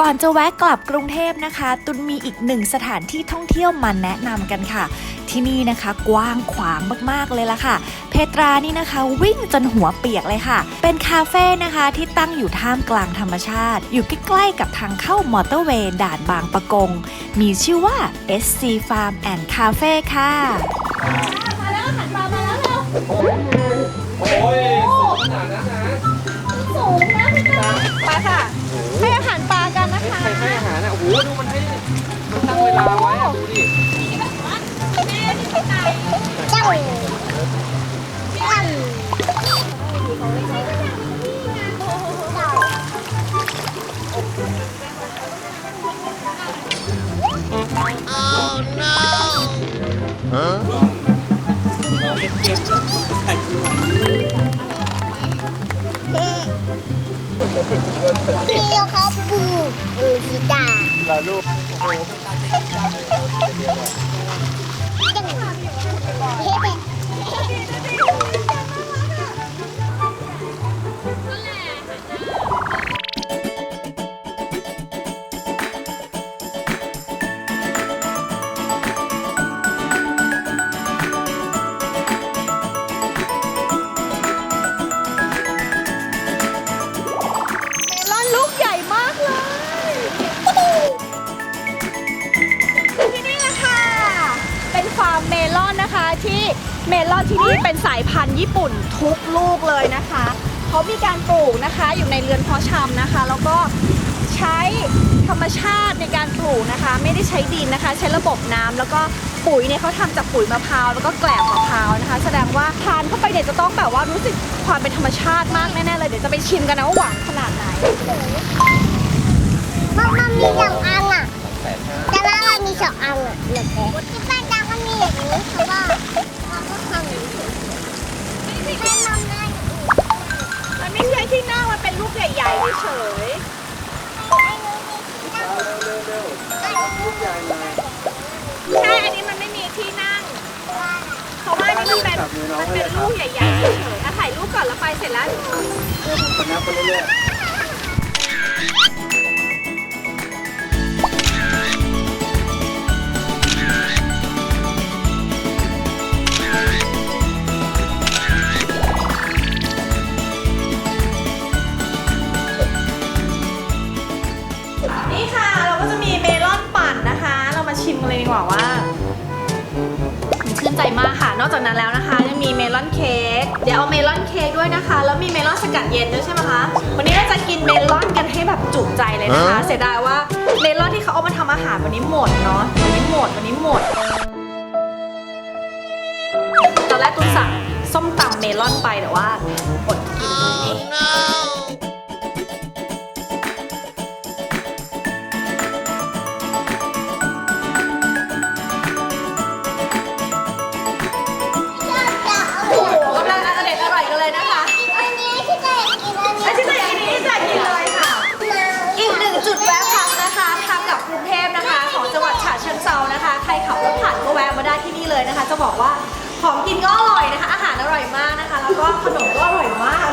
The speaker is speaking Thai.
ก่อนจะแวะกลับกรุงเทพนะคะ ตุนมีอีกหนึ่งสถานที่ท่องเที่ยวมาแนะนำกันค่ะ ที่นี่นะคะกว้างขวางมากๆเลยละค่ะ เพตรานี่นะคะ วิ่งจนหัวเปียกเลยค่ะ เป็นคาเฟ่นะคะที่ตั้งอยู่ท่ามกลางธรรมชาติ อยู่ใกล้ๆกับทางเข้ามอเตอร์เวย์ด่านบางปะกง มีชื่อว่า SC Farm and Cafe ค่ะมาแล้วหันปลามาแล้วเร็ว พี่เขาปลูกอือสีดาลาลูกจัง อนนะคะที่เมลอนที่นี่เป็นสายพันธุ์ญี่ปุ่นทุกลูกเลยนะคะเขามีการปลูกนะคะอยู่ในเรือนเพาะชำนะคะ แล้วก็ใช้ธรรมชาติในการปลูกนะคะ ไม่ได้ใช้ดินนะคะ ใช้ระบบน้ำแล้วก็ปุ๋ยเนี่ยเขาทำจากปุ๋ยมะพร้าวแล้วก็แกลบมะพร้าวนะคะ แสดงว่าทานเข้าไปเนี่ยจะต้องแบบว่ารู้สึกความเป็นธรรมชาติมากแน่ๆเลยเดี๋ยวจะไปชิมกันนะว่าหวานขนาดไหนมันมันมีสองอันอะแต่ว่ามันมีสองอันอะเหลือแค่ หญ่ๆเฉยใช่อันนี้มันไม่มีที่นั่ง เพราะว่าอันนี้มันเป็นมันเป็นลูกใหญ่ๆเฉยๆอะถ่ายรูปก่อนแล้วไปเสร็จแล้วคนนับไปเรื่อย นี่ค่ะ เราก็จะมีเมลอนปั่นนะคะ เรามาชิมกันเลยดีกว่าว่ามันชื่นใจมากค่ะ นอกจากนั้นแล้วนะคะยังมีเมลอนเค้ก เดี๋ยวเอาเมลอนเค้กด้วยนะคะ แล้วมีเมลอนสกัดเย็นด้วยใช่ไหมคะ วันนี้เราจะกินเมลอนกันให้แบบจุใจเลยนะคะ เสียดายว่าเมลอนที่เขาเอามาทำอาหารวันนี้หมดเนาะ วันนี้หมด วันนี้หมด ตอนแรกตุ้นสั่งส้มตำเมลอนไปแต่ว่าอดกิน ชิงเซานะคะ ใครขับรถผ่านก็แวะมาได้ที่นี่เลยนะคะ จะบอกว่าของกินก็อร่อยนะคะ อาหารอร่อยมากนะคะ แล้วก็ขนมก็อร่อยมาก